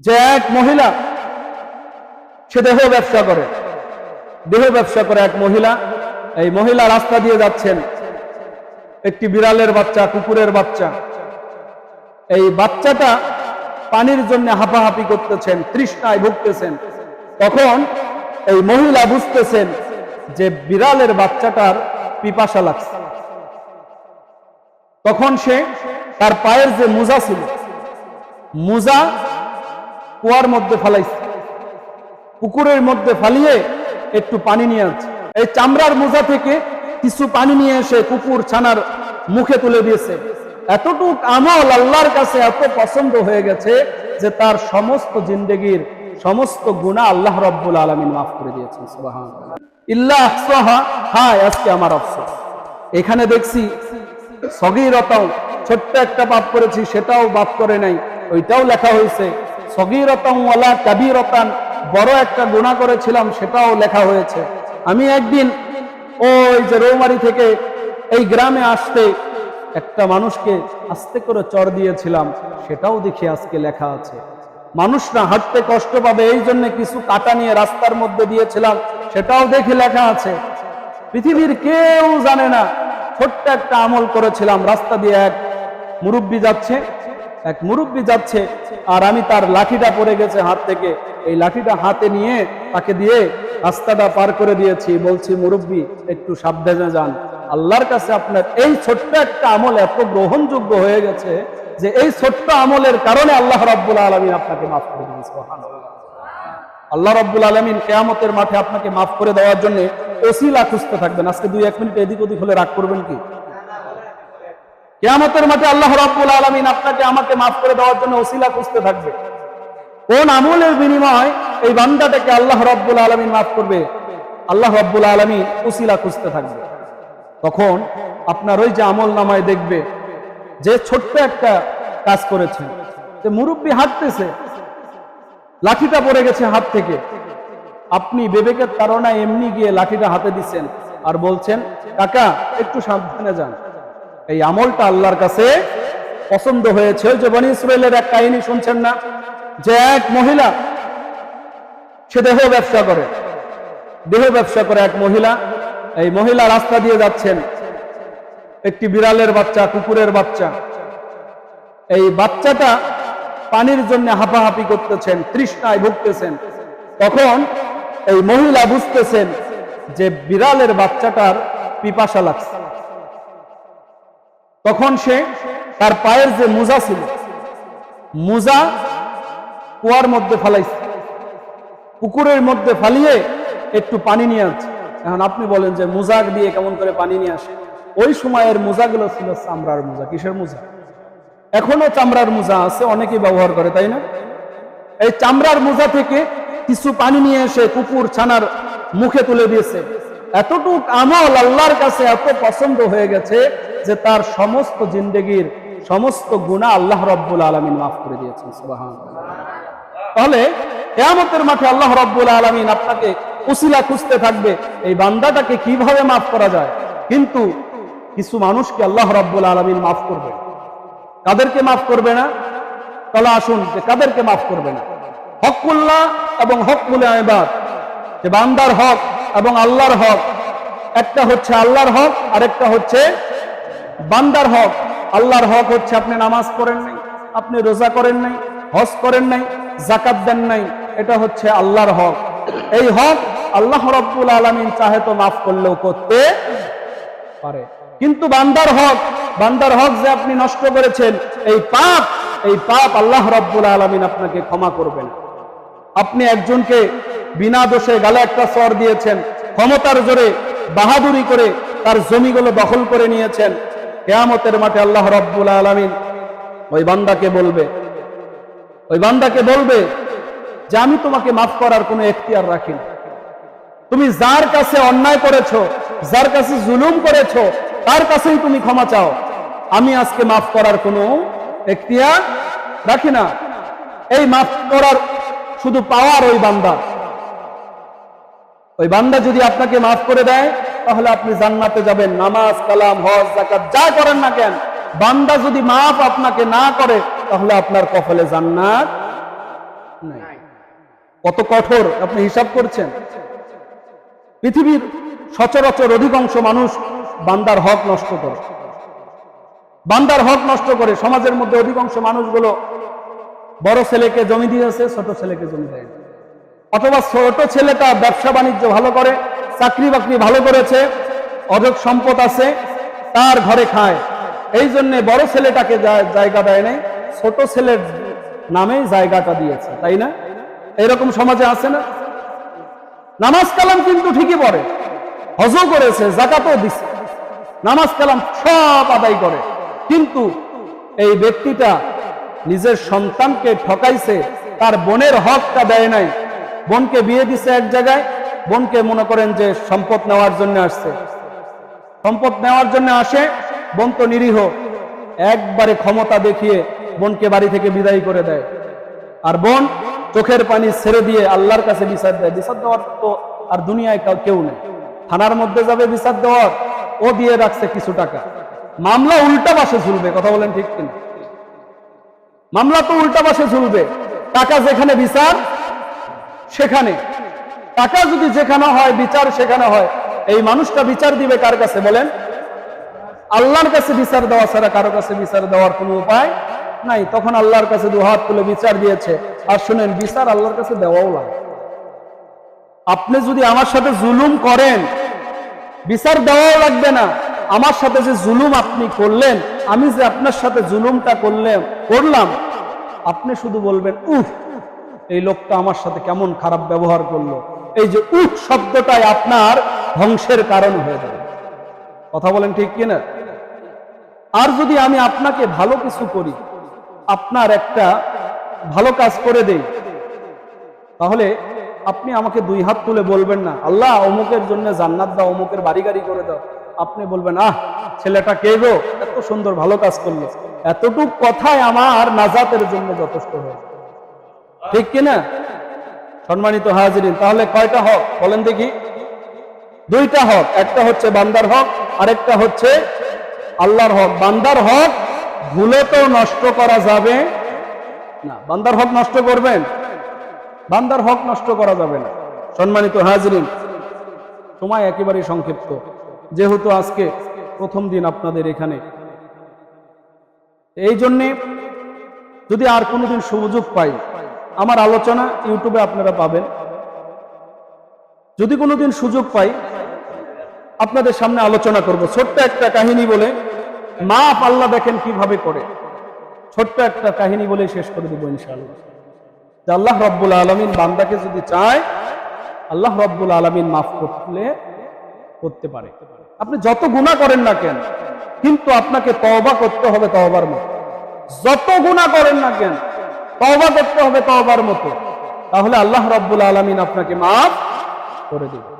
যে এক মহিলা সে দেহ ব্যবসা করে। দেহ ব্যবসা করে এক মহিলা। এই মহিলা রাস্তা দিয়ে যাচ্ছেন। একটি বিড়ালের বাচ্চা, কুকুরের বাচ্চা। এই বাচ্চাটা পানির জন্য হাঁপাহাপি করতেছেন, তৃষ্ণায় ভুগতেছেন। তখন এই মহিলা বুঝতেছেন যে বিড়ালের বাচ্চাটার পিপাসা লাগছে। তখন সে তার পায়ের যে মোজা ছিল, মোজা কুয়ার মধ্যে ফালাইছে। পুকুরের মধ্যে ফালিয়ে একটু পানি নিয়ে আসছে এই চামড়ার মোজা থেকে কিছু পানি নিয়ে এসে কুকুর ছানার মুখে তুলে দিয়েছে। এতটুক আমল আল্লাহর কাছে এত পছন্দ হয়ে গেছে যে তার সমস্ত জিন্দগির সমস্ত গুণা আল্লাহ রব্বুল আলমিন মাফ করে দিয়েছেন ইল্লাহ আজকে আমার আফসোস। এখানে দেখছি সগিরতাও, ছোট্ট একটা পাপ করেছি, সেটাও বাপ করে নাই। ওইটাও লেখা হয়েছে কাবিরতান, বড় একটা গুণা করেছিলাম, সেটাও লেখা হয়েছে। আমি একদিন ওই যে রৌমারি থেকে এই গ্রামে আসতে একটা মানুষকে আস্তে করে চর দিয়েছিলাম, সেটাও দেখি আজকে লেখা আছে। মানুষ না হাঁটতে কষ্ট পাবে, এই জন্য কিছু কাটা নিয়ে রাস্তার মধ্যে দিয়েছিলাম, সেটাও দেখি লেখা আছে। পৃথিবীর কেউ জানে না, ছোট্ট একটা আমল করেছিলাম, রাস্তা দিয়ে এক মুরব্বী যাচ্ছে এক মুরব্বী যাচ্ছে আর আমি তার লাঠিটা পড়ে গেছে হাত থেকে। এই লাঠিটা হাতে নিয়ে তাকে দিয়ে রাস্তাটা পার করে দিয়েছি। বলছি, মুরব্বী, একটু সাবধানে যান। আল্লাহর কাছে আপনার এই ছোট্ট একটা আমল এত গ্রহণযোগ্য হয়ে গেছে যে এই ছোট্ট আমলের কারণে আল্লাহ রাব্বুল আলমিন আপনাকে মাফ করে দিন আল্লাহ রাব্বুল আলমিন কেয়ামতের মাঠে আপনাকে মাফ করে দেওয়ার জন্য ওসিলা খুঁজতে থাকবেন। আজকে দুই, এক মিনিট এদিক ওদিক হলে রাগ করবেন কি? কেয়ামতের মাঠে আল্লাহ রাব্বুল আলমিন আপনাকে আমাকে মাফ করে দেওয়ার জন্য ওসিলা খুঁজতে থাকবে। কোন আমলের বিনিময় এই বান্দাটাকে আল্লাহ রাব্বুল আলমিন মাফ করবে? আল্লাহ রাব্বুল আলমিন ওসিলা খুঁজতে থাকবে। তখন আপনার ওই যে আমল নামায় দেখবে যে ছোট্ট একটা কাজ করেছেন যে মুরব্বী হাঁটতেছে, লাঠিটা পড়ে গেছে হাত থেকে। আপনি বিবেকের তারা এমনি গিয়ে লাঠিটা হাতে দিচ্ছেন আর বলছেন, কাকা, একটু সাবধানে যান। এই আমলটা আল্লাহর কাছে পছন্দ হয়েছে। যে বনি ইসরায়েলের এক কাহিনী শুনছেন না? যে এক মহিলা, সে দেহ ব্যবসা করে। দেহ ব্যবসা করে এক মহিলা। এই মহিলা রাস্তা দিয়ে যাচ্ছেন। একটি বিড়ালের বাচ্চা, কুকুরের বাচ্চা। এই বাচ্চাটা পানির জন্য হাঁপাহাপি করতেছেন, তৃষ্ণায় ভুগতেছেন। তখন এই মহিলা বুঝতেছেন যে বিড়ালের বাচ্চাটার পিপাসা লাগছে। তখন সে? তার পায়ের যে মোজা ছিল, মোজা কুয়ার মধ্যে ফালাইছে। পুকুরের মধ্যে ফালিয়ে একটু পানি নিয়ে আসছে এখন আপনি বলেন যে মোজাক দিয়ে কেমন করে পানি নিয়ে আসে? ওই সময়ের মোজাগুলো ছিল চামড়ার মোজা। কিসের মোজা? এখনও চামড়ার মোজা আছে, অনেকেই ব্যবহার করে, তাই না? এই চামড়ার মোজা থেকে কিছু পানি নিয়ে এসে কুকুর ছানার মুখে তুলে দিয়েছে। এতটুক আমল আল্লাহর কাছে এত পছন্দ হয়ে গেছে যে তার সমস্ত জিন্দগির সমস্ত গুণা আল্লাহ রব্বুল আলমিন মাফ করে দিয়েছেন সুবাহান তাহলে কেয়ামতের মাঠে আল্লাহ রব্বুল আলমিন আপনাকে উসিলা খুঁজতে থাকবে, এই বান্দাটাকে কীভাবে মাফ করা যায়? কিন্তু কিছু মানুষকে আল্লাহ রব্বুল আলমিন মাফ করবে। কাদেরকে মাফ করবে না? তাহলে আসুন যে কাদেরকে মাফ করবে না। হকুল্লাহ এবং হকুল আইবাদ যে বান্দার হক এবং আল্লাহর হক। একটা হচ্ছে আল্লাহর হক আর একটা হচ্ছে বান্দার হক। আল্লাহর হক হচ্ছে আপনি নামাজ পড়েন নাই, আপনি রোজা করেন নাই, হজ করেন নাই জাকাত দেন নাই, এটা হচ্ছে আল্লাহর হক। এই হক আল্লাহ রব্বুল আলমিন চাহে তো মাফ করলেও করতে পারে। কিন্তু বান্দার হক বান্দার হক যে আপনি নষ্ট করেছেন, এই পাপ এই পাপ আল্লাহ রব্বুল আলমিন আপনাকে ক্ষমা করবেন। আপনি একজনকে বিনা দোষে গালে একটা স্বর দিয়েছেন। ক্ষমতার জোরে বাহাদুরি করে তার জমিগুলো দখল করে নিয়েছেন। কেয়ামতের মাঠে আল্লাহ রব্বুল আলমিন ওই বান্দাকে বলবে, ওই বান্দাকে বলবে যে আমি তোমাকে মাফ করার কোনো এখতিয়ার রাখি না তুমি যার কাছে অন্যায় করেছ, যার কাছে জুলুম করেছ, তার কাছেই তুমি ক্ষমা চাও। আমি আজকে মাফ করার কোনো এখতিয়ার রাখি না। এই মাফ করার শুধু পাওয়ার ওই বান্দা। ওই বান্দা যদি আপনাকে মাফ করে দেয়, তাহলে আপনি জান্নাতে যাবেন। নামাজ, কালাম, হজ জাকাত যা করেন না কেন। বান্দা যদি মাফ আপনাকে না করে, তাহলে আপনার কপালে জান্নাত নাই। কত কঠোর আপনি হিসাব করছেন। পৃথিবীর সচরাচর অধিকাংশ মানুষ বান্দার হক নষ্ট করে। বান্দার হক নষ্ট করে। সমাজের মধ্যে অধিকাংশ মানুষগুলো বড় ছেলেকে জমি দিয়েছে, ছোট ছেলেকে জমি দেয়। অথবা ছোট ছেলেটা ব্যবসা বাণিজ্য ভালো করে, চাকরি বাকরি ভালো করেছে অযোগ সম্পদ আছে, তার ঘরে খায়। এই জন্য বড় ছেলেটাকে জায়গা দেয় নাই, ছোট ছেলের নামে জায়গাটা দিয়েছে, তাই না? এরকম সমাজে আছে না? নামাজ কালাম কিন্তু ঠিকই পড়ে। হজও করেছে, জাকাতও দিছে। নামাজ কালাম সব আদায় করে। কিন্তু এই ব্যক্তিটা নিজের সন্তানকে ঠকাইছে, তার বোনের হকটা দেয় নাই। বোনকে বিয়ে দিছে এক জায়গায়, বোনকে মনে করেন যে সম্পদ নেওয়ার জন্য আসছে। সম্পদ নেওয়ার জন্য আসে, বোন তো নিরীহ। একবারে ক্ষমতা দেখিয়ে বোনকে বাড়ি থেকে বিদায় করে দেয়। আর বোন চোখের পানি ছেড়ে দিয়ে আল্লাহর কাছে বিচার দেয়। বিচার দেওয়ার তো আর দুনিয়ায় কাউ- নেই। থানার মধ্যে যাবে বিচার দেওয়ার, ও দিয়ে রাখছে কিছু টাকা। মামলা উল্টা পাশে ঝুলবে, কথা বলেন ঠিক কিনা? মামলা তো উল্টা পাশে ঝুলবে। টাকা যেখানে বিচার সেখানে। টাকা যদি যেখানে হয়, বিচার সেখানে হয়, এই মানুষটা বিচার দিবে কার কাছে বলেন? আল্লাহর কাছে বিচার দেওয়া ছাড়া কারও কাছে বিচার দেওয়ার কোনো উপায় নাই। তখন আল্লাহর কাছে দু হাত তুলে বিচার দিয়েছে। আর শুনেন, বিচার আল্লাহর কাছে দেওয়াও লাগে। আপনি যদি আমার সাথে জুলুম করেন, বিচার দেওয়াও লাগবে না। আমার সাথে যে জুলুম আপনি করলেন, আমি যে আপনার সাথে জুলুমটা করলেন করলাম, আপনি শুধু বলবেন, উফ এই লোকটা আমার সাথে কেমন খারাপ ব্যবহার করল? এই যে উফ শব্দটাই আপনার ধ্বংসের কারণ হয়ে যাবে। কথা বলেন ঠিক কিনা? আর যদি আমি আপনাকে ভালো কিছু করি, আপনার একটা ভালো কাজ করে দেই, তাহলে আপনি আমাকে দুই হাত তুলে বলবেন না, আল্লাহ, অমুকের জন্য জান্নাত দাও, অমুকের বাড়ি গাড়ি করে দাও। আপনি বলবেন, আহ, ছেলেটা কে গো? এত সুন্দর ভালো কাজ করল। এতটুক কথাই আমার নাজাতের জন্য যথেষ্ট হয়েছে। ঠিক কিনা? সম্মানিত হাজিরিন, তাহলে কয়টা হক বলেন দেখি। দুইটা হক, একটা হচ্ছে বান্দার হক, আরেকটা হচ্ছে আল্লাহর হক। বান্দার হক ভুলে তো নষ্ট করা যাবে না। বান্দার হক নষ্ট করবেন? বান্দার হক নষ্ট করা যাবে না। সম্মানিত হাজরিন, সময় একেবারেই সংক্ষিপ্ত। যেহেতু আজকে প্রথম দিন আপনাদের এখানে। এই জন্যে যদি আর কোনোদিন সুযোগ পাই আমার আলোচনা ইউটিউবে আপনারা পাবেন। যদি কোনোদিন সুযোগ পাই, আপনাদের সামনে আলোচনা করব। ছোট্ট একটা কাহিনী বলে মা পাল্লা দেখেন কীভাবে করে। ছোট্ট একটা কাহিনী বলে শেষ করে দেবো ইনশাআল্লাহ। আল্লাহ রব্বুল আলমিন বান্দাকে যদি চায়, আল্লাহ রব্বুল আলমিন মাফ করলে করতে পারে। আপনি যত গুণা করেন না কেন, কিন্তু আপনাকে তওবা করতে হবে তওবার মতো। যত গুণা করেন না কেন তওবা করতে হবে তওবার মতো। তাহলে আল্লাহ রব্বুল আলমিন আপনাকে মাফ করে দেবে